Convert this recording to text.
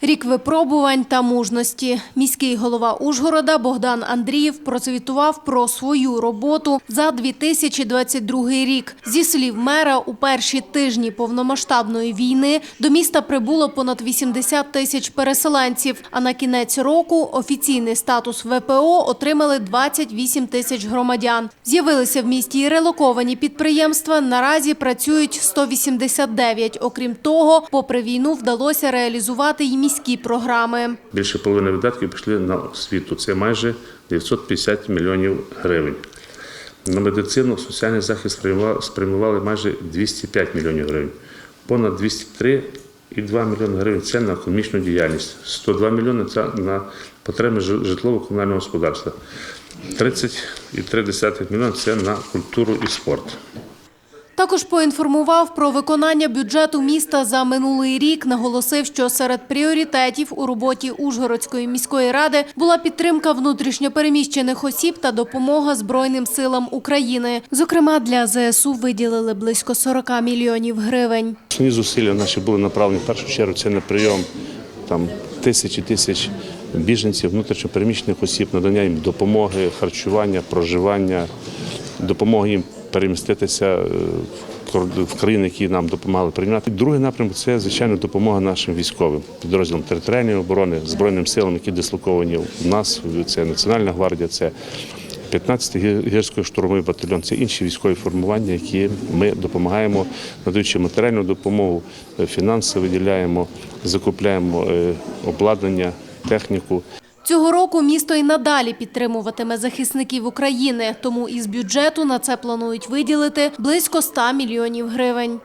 Рік випробувань та мужності. Міський голова Ужгорода Богдан Андрієв процвітував про свою роботу за 2022 рік. Зі слів мера, у перші тижні повномасштабної війни до міста прибуло понад 80 тисяч переселенців, а на кінець року офіційний статус ВПО отримали 28 тисяч громадян. З'явилися в місті і релоковані підприємства. Наразі працюють 189. Окрім того, попри війну вдалося реалізувати й міські програми. Більше половини видатків пішли на освіту. Це майже 950 мільйонів гривень. На медицину, соціальний захист спрямували- майже 205 мільйонів гривень. Понад 203,2 мільйони гривень це на економічну діяльність. 102 мільйони це на потреби житлово-комунального господарства. 30,3 мільйони це на культуру і спорт. Також поінформував про виконання бюджету міста за минулий рік. Наголосив, що серед пріоритетів у роботі Ужгородської міської ради була підтримка внутрішньопереміщених осіб та допомога Збройним силам України. Зокрема, для ЗСУ виділили близько 40 мільйонів гривень. Основні зусилля наші були направлені в першу чергу це на прийом там тисячі тисяч біженців, внутрішньопереміщених осіб, надання їм допомоги, харчування, проживання, допомоги їм переміститися е, в в країни, які нам допомагали прийняти. Другий напрямок це звичайно допомога нашим військовим підрозділам територіальної оборони, збройним силам, які дислоковані у нас. Це Національна гвардія, це 15-й гі- гірсько-штурмовий батальйон це інші військові формування, які ми допомагаємо, надаючи матеріальну допомогу, е, фінанси виділяємо, закупляємо е, обладнання, техніку. Цього року місто і надалі підтримуватиме захисників України, тому із бюджету на це планують виділити близько 100 мільйонів гривень.